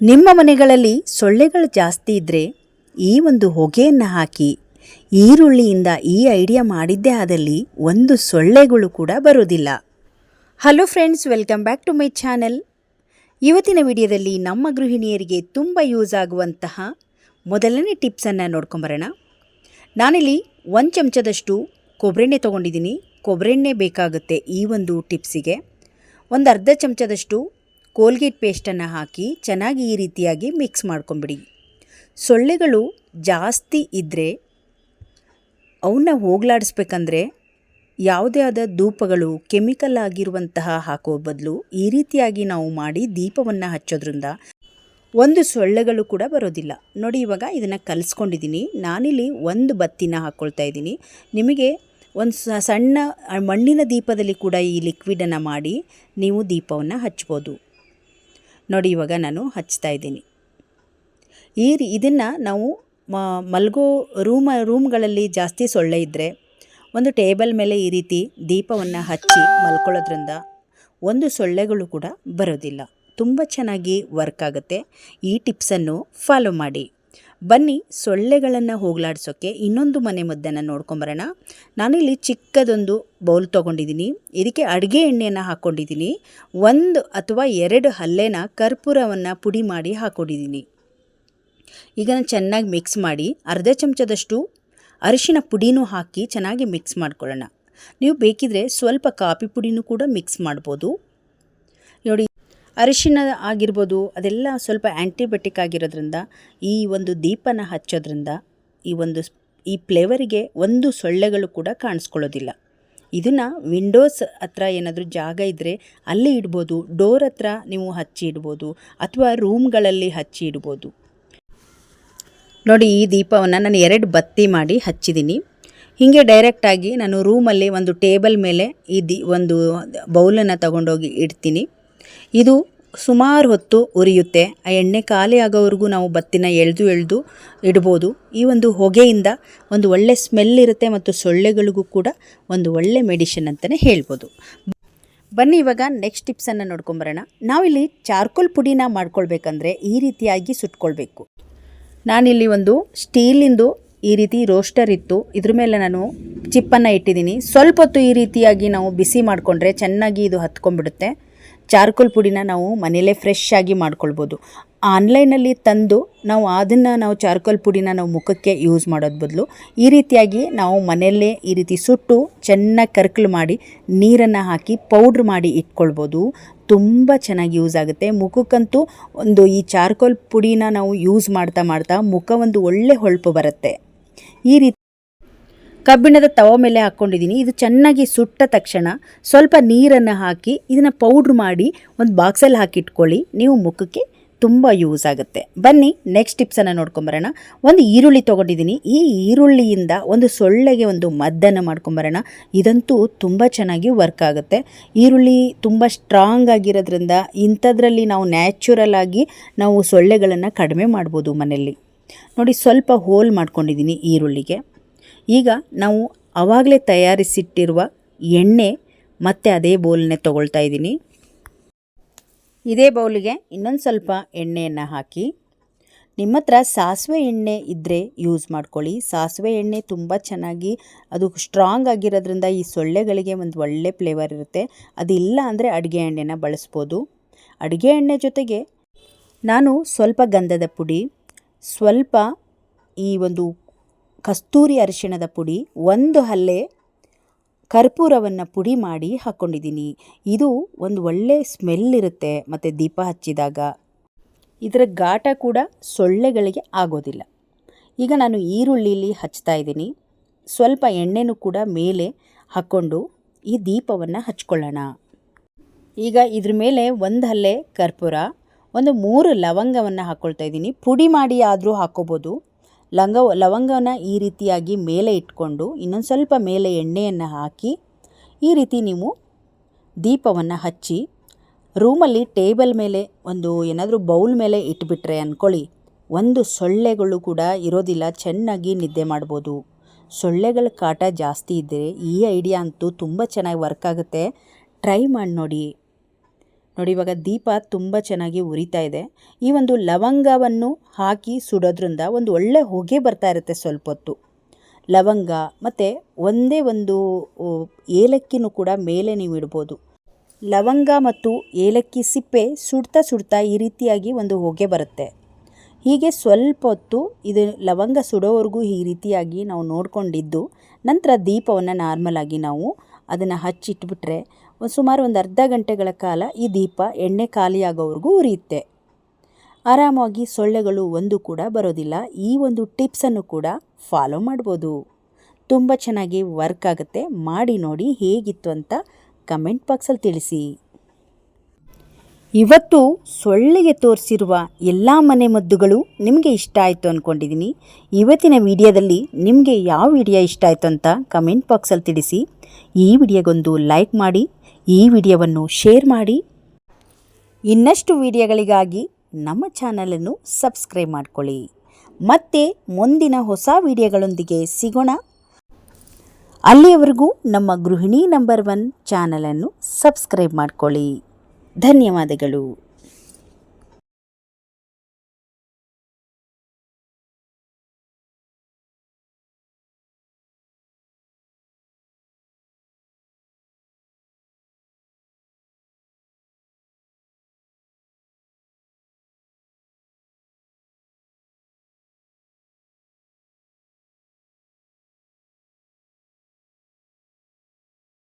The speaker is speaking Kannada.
ನಿಮ್ಮ ಮನೆಗಳಲ್ಲಿ ಸೊಳ್ಳೆಗಳು ಜಾಸ್ತಿ ಇದ್ದರೆ ಈ ಒಂದು ಹೊಗೆಯನ್ನು ಹಾಕಿ ಈರುಳ್ಳಿಯಿಂದ ಈ ಐಡಿಯಾ ಮಾಡಿದ್ದೇ ಆದಲ್ಲಿ ಒಂದು ಸೊಳ್ಳೆಗಳು ಕೂಡ ಬರೋದಿಲ್ಲ. Hello friends welcome back to my channel ಇವತ್ತಿನ ವಿಡಿಯೋದಲ್ಲಿ ನಮ್ಮ ಗೃಹಿಣಿಯರಿಗೆ ತುಂಬ ಯೂಸ್ ಆಗುವಂತಹ ಮೊದಲನೇ ಟಿಪ್ಸನ್ನು ನೋಡ್ಕೊಂಬರೋಣ ನಾನಿಲ್ಲಿ ಒಂದು ಚಮಚದಷ್ಟು ಕೊಬ್ಬರೆಣ್ಣೆ ತೊಗೊಂಡಿದ್ದೀನಿ. ಕೊಬ್ಬರೆಣ್ಣೆ ಬೇಕಾಗುತ್ತೆ ಈ ಒಂದು ಟಿಪ್ಸಿಗೆ ಒಂದು ಅರ್ಧ ಚಮಚದಷ್ಟು ಕೋಲ್ಗೇಟ್ ಪೇಸ್ಟನ್ನು ಹಾಕಿ ಚೆನ್ನಾಗಿ ಈ ರೀತಿಯಾಗಿ ಮಿಕ್ಸ್ ಮಾಡ್ಕೊಂಬಿಡಿ. ಸೊಳ್ಳೆಗಳು ಜಾಸ್ತಿ ಇದ್ದರೆ ಅವನ್ನ ಹೋಗಲಾಡಿಸ್ಬೇಕಂದ್ರೆ ಯಾವುದೇ ಆದ ಧೂಪಗಳು, ಕೆಮಿಕಲ್ ಆಗಿರುವಂತಹ ಹಾಕೋ ಬದಲು ಈ ರೀತಿಯಾಗಿ ನಾವು ಮಾಡಿ ದೀಪವನ್ನು ಹಚ್ಚೋದ್ರಿಂದ ಒಂದು ಸೊಳ್ಳೆಗಳು ಕೂಡ ಬರೋದಿಲ್ಲ. ನೋಡಿ ಇವಾಗ ಇದನ್ನು ಕಲಿಸ್ಕೊಂಡಿದ್ದೀನಿ ನಾನಿಲ್ಲಿ ಒಂದು ಬತ್ತಿನ ಹಾಕ್ಕೊಳ್ತಾ ಇದ್ದೀನಿ. ನಿಮಗೆ ಒಂದು ಸಣ್ಣ ಮಣ್ಣಿನ ದೀಪದಲ್ಲಿ ಕೂಡ ಈ ಲಿಕ್ವಿಡನ್ನು ಮಾಡಿ ನೀವು ದೀಪವನ್ನು ಹಚ್ಬೋದು. ನೋಡಿ ಇವಾಗ ನಾನು ಹಚ್ತಾ ಇದ್ದೀನಿ. ಈ ರೀ ಇದನ್ನು ನಾವು ಮಲಗೋ ರೂಮ, ರೂಮ್ಗಳಲ್ಲಿ ಜಾಸ್ತಿ ಸೊಳ್ಳೆ ಇದ್ದರೆ ಒಂದು ಟೇಬಲ್ ಮೇಲೆ ಈ ರೀತಿ ದೀಪವನ್ನು ಹಚ್ಚಿ ಮಲ್ಕೊಳ್ಳೋದ್ರಿಂದ ಒಂದು ಸೊಳ್ಳೆಗಳು ಕೂಡ ಬರೋದಿಲ್ಲ. ತುಂಬ ಚೆನ್ನಾಗಿ ವರ್ಕ್ ಆಗುತ್ತೆ. ಈ ಟಿಪ್ಸನ್ನು ಫಾಲೋ ಮಾಡಿ. ಬನ್ನಿ ಸೊಳ್ಳೆಗಳನ್ನು ಹೋಗಲಾಡ್ಸೋಕ್ಕೆ ಇನ್ನೊಂದು ಮನೆ ಮದ್ದನ್ನು ನೋಡ್ಕೊಂಬರೋಣ. ನಾನಿಲ್ಲಿ ಚಿಕ್ಕದೊಂದು ಬೌಲ್ ತೊಗೊಂಡಿದ್ದೀನಿ. ಇದಕ್ಕೆ ಅಡುಗೆ ಎಣ್ಣೆಯನ್ನು ಹಾಕ್ಕೊಂಡಿದ್ದೀನಿ. ಒಂದು ಅಥವಾ ಎರಡು ಹಲ್ಲೆನ ಕರ್ಪೂರವನ್ನು ಪುಡಿ ಮಾಡಿ ಹಾಕ್ಕೊಂಡಿದ್ದೀನಿ. ಈಗ ನಾನು ಚೆನ್ನಾಗಿ ಮಿಕ್ಸ್ ಮಾಡಿ ಅರ್ಧ ಚಮಚದಷ್ಟು ಅರಿಶಿನ ಪುಡಿನೂ ಹಾಕಿ ಚೆನ್ನಾಗಿ ಮಿಕ್ಸ್ ಮಾಡ್ಕೊಳ್ಳೋಣ. ನೀವು ಬೇಕಿದ್ರೆ ಸ್ವಲ್ಪ ಕಾಫಿ ಪುಡಿನೂ ಕೂಡ ಮಿಕ್ಸ್ ಮಾಡ್ಬೋದು. ಅರಿಶಿನ ಆಗಿರ್ಬೋದು, ಅದೆಲ್ಲ ಸ್ವಲ್ಪ ಆ್ಯಂಟಿಬಯೋಟಿಕ್ ಆಗಿರೋದ್ರಿಂದ, ಈ ಒಂದು ದೀಪನ ಹಚ್ಚೋದ್ರಿಂದ ಈ ಒಂದು ಈ ಫ್ಲೇವರಿಗೆ ಒಂದು ಸೊಳ್ಳೆಗಳು ಕೂಡ ಕಾಣಿಸ್ಕೊಳ್ಳೋದಿಲ್ಲ. ಇದನ್ನು ವಿಂಡೋಸ್ ಹತ್ರ ಏನಾದರೂ ಜಾಗ ಇದ್ದರೆ ಅಲ್ಲಿ ಇಡ್ಬೋದು ಡೋರ್ ಹತ್ರ ನೀವು ಹಚ್ಚಿ ಇಡ್ಬೋದು, ಅಥವಾ ರೂಮ್ಗಳಲ್ಲಿ ಹಚ್ಚಿ ಇಡ್ಬೋದು. ನೋಡಿ, ಈ ದೀಪವನ್ನು ನಾನು ಎರಡು ಬತ್ತಿ ಮಾಡಿ ಹಚ್ಚಿದ್ದೀನಿ ಹೀಗೆ ಡೈರೆಕ್ಟಾಗಿ ನಾನು ರೂಮಲ್ಲಿ ಒಂದು ಟೇಬಲ್ ಮೇಲೆ ಈ ದಿ, ಒಂದು ಬೌಲನ್ನು ತಗೊಂಡೋಗಿ ಇಡ್ತೀನಿ. ಇದು ಸುಮಾರು ಹೊತ್ತು ಉರಿಯುತ್ತೆ. ಆ ಎಣ್ಣೆ ಖಾಲಿ ಆಗೋವರೆಗೂ ನಾವು ಬತ್ತಿನ ಎಳೆದು ಎಳೆದು ಇಡ್ಬೋದು. ಈ ಒಂದು ಹೊಗೆಯಿಂದ ಒಂದು ಒಳ್ಳೆ ಸ್ಮೆಲ್ ಇರುತ್ತೆ ಮತ್ತು ಸೊಳ್ಳೆಗಳಿಗೂ ಕೂಡ ಒಂದು ಒಳ್ಳೆ ಮೆಡಿಷನ್ ಅಂತಲೇ ಹೇಳ್ಬೋದು. ಬನ್ನಿ ಇವಾಗ ನೆಕ್ಸ್ಟ್ ಟಿಪ್ಸನ್ನು ನೋಡ್ಕೊಂಬರೋಣ. ನಾವಿಲ್ಲಿ ಚಾರ್ಕೋಲ್ ಪುಡಿನ ಮಾಡ್ಕೊಳ್ಬೇಕಂದ್ರೆ ಈ ರೀತಿಯಾಗಿ ಸುಟ್ಕೊಳ್ಬೇಕು. ನಾನಿಲ್ಲಿ ಒಂದು ಸ್ಟೀಲಿಂದು ಈ ರೀತಿ ರೋಸ್ಟರ್ ಇತ್ತು ಇದ್ರ ಮೇಲೆ ನಾನು ಚಿಪ್ಪನ್ನು ಇಟ್ಟಿದ್ದೀನಿ. ಸ್ವಲ್ಪ ಹೊತ್ತು ಈ ರೀತಿಯಾಗಿ ನಾವು ಬಿಸಿ ಮಾಡಿಕೊಂಡ್ರೆ ಚೆನ್ನಾಗಿ ಇದು ಹತ್ಕೊಂಡ್ಬಿಡುತ್ತೆ. ಚಾರ್ಕೋಲ್ ಪುಡಿನ ನಾವು ಮನೆಯಲ್ಲೇ ಫ್ರೆಶ್ ಆಗಿ ಮಾಡ್ಕೊಳ್ಬೋದು. ಆನ್ಲೈನಲ್ಲಿ ತಂದು ನಾವು ಅದನ್ನು ನಾವು ಚಾರ್ಕೋಲ್ ಪುಡಿನ ನಾವು ಮುಖಕ್ಕೆ ಯೂಸ್ ಮಾಡೋದು ಬದಲು ಈ ರೀತಿಯಾಗಿ ನಾವು ಮನೆಯಲ್ಲೇ ಈ ರೀತಿ ಸುಟ್ಟು ಚೆನ್ನಾಗಿ ಕರ್ಕಲು ಮಾಡಿ ನೀರನ್ನು ಹಾಕಿ ಪೌಡ್ರ್ ಮಾಡಿ ಇಟ್ಕೊಳ್ಬೋದು. ತುಂಬ ಚೆನ್ನಾಗಿ ಯೂಸ್ ಆಗುತ್ತೆ. ಮುಖಕ್ಕಂತೂ ಒಂದು ಈ ಚಾರ್ಕೋಲ್ ಪುಡಿನ ನಾವು ಯೂಸ್ ಮಾಡ್ತಾ ಮಾಡ್ತಾ ಮುಖ ಒಂದು ಒಳ್ಳೆ ಹೊಳಪು ಬರುತ್ತೆ. ಈ ರೀತಿ ಕಬ್ಬಿಣದ ತವ ಮೇಲೆ ಹಾಕ್ಕೊಂಡಿದ್ದೀನಿ. ಇದು ಚೆನ್ನಾಗಿ ಸುಟ್ಟ ತಕ್ಷಣ ಸ್ವಲ್ಪ ನೀರನ್ನು ಹಾಕಿ ಇದನ್ನು ಪೌಡ್ರ್ ಮಾಡಿ ಒಂದು ಬಾಕ್ಸಲ್ಲಿ ಹಾಕಿಟ್ಕೊಳ್ಳಿ. ನೀವು ಮುಖಕ್ಕೆ ತುಂಬ ಯೂಸ್ ಆಗುತ್ತೆ. ಬನ್ನಿ ನೆಕ್ಸ್ಟ್ ಟಿಪ್ಸನ್ನು ನೋಡ್ಕೊಂಬರೋಣ. ಒಂದು ಈರುಳ್ಳಿ ತೊಗೊಂಡಿದ್ದೀನಿ. ಈ ಈರುಳ್ಳಿಯಿಂದ ಒಂದು ಸೊಳ್ಳೆಗೆ ಒಂದು ಮದ್ದನ್ನು ಮಾಡ್ಕೊಂಬರೋಣ. ಇದಂತೂ ತುಂಬ ಚೆನ್ನಾಗಿ ವರ್ಕ್ ಆಗುತ್ತೆ. ಈರುಳ್ಳಿ ತುಂಬ ಸ್ಟ್ರಾಂಗ್ ಆಗಿರೋದ್ರಿಂದ ಇಂಥದ್ರಲ್ಲಿ ನಾವು ನ್ಯಾಚುರಲ್ ಆಗಿ ನಾವು ಸೊಳ್ಳೆಗಳನ್ನು ಕಡಿಮೆ ಮಾಡ್ಬೋದು ಮನೆಯಲ್ಲಿ. ನೋಡಿ, ಸ್ವಲ್ಪ ಹೋಲ್ ಮಾಡ್ಕೊಂಡಿದ್ದೀನಿ ಈರುಳ್ಳಿಗೆ. ಈಗ ನಾವು ಆವಾಗಲೇ ತಯಾರಿಸಿಟ್ಟಿರುವ ಎಣ್ಣೆ ಮತ್ತೆ ಅದೇ ಬೌಲ್ನೇ ತಗೊಳ್ತಾ ಇದ್ದೀನಿ. ಇದೇ ಬೌಲಿಗೆ ಇನ್ನೊಂದು ಸ್ವಲ್ಪ ಎಣ್ಣೆಯನ್ನು ಹಾಕಿ. ನಿಮ್ಮ ಹತ್ರ ಸಾಸಿವೆ ಎಣ್ಣೆ ಇದ್ದರೆ ಯೂಸ್ ಮಾಡ್ಕೊಳ್ಳಿ. ಸಾಸಿವೆ ಎಣ್ಣೆ ತುಂಬ ಚೆನ್ನಾಗಿ ಅದು ಸ್ಟ್ರಾಂಗ್ ಆಗಿರೋದ್ರಿಂದ ಈ ಸೊಳ್ಳೆಗಳಿಗೆ ಒಂದು ಒಳ್ಳೆ ಫ್ಲೇವರ್ ಇರುತ್ತೆ. ಅದಿಲ್ಲ ಅಂದರೆ ಅಡುಗೆ ಎಣ್ಣೆನ ಬಳಸ್ಬೋದು. ಅಡುಗೆ ಎಣ್ಣೆ ಜೊತೆಗೆ ನಾನು ಸ್ವಲ್ಪ ಗಂಧದ ಪುಡಿ, ಸ್ವಲ್ಪ ಈ ಒಂದು ಕಸ್ತೂರಿ ಅರಿಶಿಣದ ಪುಡಿ, ಒಂದು ಹಲ್ಲೆ ಕರ್ಪೂರವನ್ನು ಪುಡಿ ಮಾಡಿ ಹಾಕ್ಕೊಂಡಿದ್ದೀನಿ ಇದು ಒಂದು ಒಳ್ಳೆ ಸ್ಮೆಲ್ ಇರುತ್ತೆ ಮತ್ತು ದೀಪ ಹಚ್ಚಿದಾಗ. ಇದರ ಘಾಟ ಕೂಡ ಸೊಳ್ಳೆಗಳಿಗೆ ಆಗೋದಿಲ್ಲ. ಈಗ ನಾನು ಈರುಳ್ಳಿಲಿ ಹಚ್ತಾ ಇದ್ದೀನಿ. ಸ್ವಲ್ಪ ಎಣ್ಣೆನೂ ಕೂಡ ಮೇಲೆ ಹಾಕ್ಕೊಂಡು ಈ ದೀಪವನ್ನು ಹಚ್ಕೊಳ್ಳೋಣ. ಈಗ ಇದ್ರ ಮೇಲೆ ಒಂದು ಹಲ್ಲೆ ಕರ್ಪೂರ, ಒಂದು ಮೂರು ಲವಂಗವನ್ನು ಹಾಕ್ಕೊಳ್ತಾ ಇದ್ದೀನಿ. ಪುಡಿ ಮಾಡಿ ಆದರೂ ಹಾಕ್ಕೋಬೋದು ಲಂಗ ಲವಂಗನ ಈ ರೀತಿಯಾಗಿ ಮೇಲೆ ಇಟ್ಕೊಂಡು ಇನ್ನೊಂದು ಸ್ವಲ್ಪ ಮೇಲೆ ಎಣ್ಣೆಯನ್ನು ಹಾಕಿ ಈ ರೀತಿ ನೀವು ದೀಪವನ್ನು ಹಚ್ಚಿ ರೂಮಲ್ಲಿ ಟೇಬಲ್ ಮೇಲೆ ಒಂದು ಏನಾದರೂ ಬೌಲ್ ಮೇಲೆ ಇಟ್ಬಿಟ್ರೆ ಅಂದ್ಕೊಳ್ಳಿ ಒಂದು ಸೊಳ್ಳೆಗಳು ಕೂಡ ಇರೋದಿಲ್ಲ, ಚೆನ್ನಾಗಿ ನಿದ್ದೆ ಮಾಡ್ಬೋದು. ಸೊಳ್ಳೆಗಳ ಕಾಟ ಜಾಸ್ತಿ ಇದ್ದರೆ ಈ ಐಡಿಯಾ ಅಂತೂ ತುಂಬ ಚೆನ್ನಾಗಿ ವರ್ಕ್ ಆಗುತ್ತೆ. ಟ್ರೈ ಮಾಡಿ ನೋಡಿ ನೋಡಿ, ಇವಾಗ ದೀಪ ತುಂಬ ಚೆನ್ನಾಗಿ ಉರಿತಾ ಇದೆ. ಈ ಒಂದು ಲವಂಗವನ್ನು ಹಾಕಿ ಸುಡೋದ್ರಿಂದ ಒಂದು ಒಳ್ಳೆ ಹೊಗೆ ಬರ್ತಾ ಇರುತ್ತೆ ಸ್ವಲ್ಪ ಹೊತ್ತು ಲವಂಗ ಮತ್ತು ಒಂದೇ ಒಂದು ಏಲಕ್ಕಿನೂ ಕೂಡ ಮೇಲೆ ನೀವು ಇಡ್ಬೋದು. ಲವಂಗ ಮತ್ತು ಏಲಕ್ಕಿ ಸಿಪ್ಪೆ ಸುಡ್ತಾ ಸುಡ್ತಾ ಈ ರೀತಿಯಾಗಿ ಒಂದು ಹೊಗೆ ಬರುತ್ತೆ. ಹೀಗೆ ಸ್ವಲ್ಪ ಹೊತ್ತು ಇದು ಲವಂಗ ಸುಡೋವರೆಗೂ ಈ ರೀತಿಯಾಗಿ ನಾವು ನೋಡಿಕೊಂಡಿದ್ದು. ನಂತರ ದೀಪವನ್ನು ನಾರ್ಮಲಾಗಿ ನಾವು ಅದನ್ನು ಹಚ್ಚಿಟ್ಬಿಟ್ರೆ ಒಂದು ಸುಮಾರು ಒಂದು ಅರ್ಧ ಗಂಟೆಗಳ ಕಾಲ ಈ ದೀಪ ಎಣ್ಣೆ ಖಾಲಿಯಾಗೋವರೆಗೂ ಉರಿಯುತ್ತೆ. ಆರಾಮಾಗಿ ಸೊಳ್ಳೆಗಳು ಒಂದು ಕೂಡ ಬರೋದಿಲ್ಲ. ಈ ಒಂದು ಟಿಪ್ಸನ್ನು ಕೂಡ ಫಾಲೋ ಮಾಡ್ಬೋದು. ತುಂಬ ಚೆನ್ನಾಗಿ ವರ್ಕ್ ಆಗುತ್ತೆ. ಮಾಡಿ ನೋಡಿ ಹೇಗಿತ್ತು ಅಂತ ಕಮೆಂಟ್ ಬಾಕ್ಸಲ್ಲಿ ತಿಳಿಸಿ. ಇವತ್ತು ಸೊಳ್ಳೆಗೆ ತೋರಿಸಿರುವ ಎಲ್ಲ ಮನೆ ಮದ್ದುಗಳು ನಿಮಗೆ ಇಷ್ಟ ಆಯಿತು ಅಂದ್ಕೊಂಡಿದ್ದೀನಿ ಇವತ್ತಿನ ವಿಡಿಯೋದಲ್ಲಿ ನಿಮಗೆ ಯಾವ ವಿಡಿಯೋ ಇಷ್ಟ ಆಯಿತು ಅಂತ ಕಮೆಂಟ್ ಬಾಕ್ಸಲ್ಲಿ ತಿಳಿಸಿ. ಈ ವಿಡಿಯೋಗೊಂದು ಲೈಕ್ ಮಾಡಿ, ಈ ವಿಡಿಯೋವನ್ನು ಶೇರ್ ಮಾಡಿ. ಇನ್ನಷ್ಟು ವಿಡಿಯೋಗಳಿಗಾಗಿ ನಮ್ಮ ಚಾನಲನ್ನು ಸಬ್ಸ್ಕ್ರೈಬ್ ಮಾಡಿಕೊಳ್ಳಿ. ಮತ್ತೆ ಮುಂದಿನ ಹೊಸ ವಿಡಿಯೋಗಳೊಂದಿಗೆ ಸಿಗೋಣ. ಅಲ್ಲಿಯವರೆಗೂ ನಮ್ಮ ಗೃಹಿಣಿ ನಂಬರ್ ಒನ್ ಚಾನಲನ್ನು ಸಬ್ಸ್ಕ್ರೈಬ್ ಮಾಡ್ಕೊಳ್ಳಿ. ಧನ್ಯವಾದಗಳು.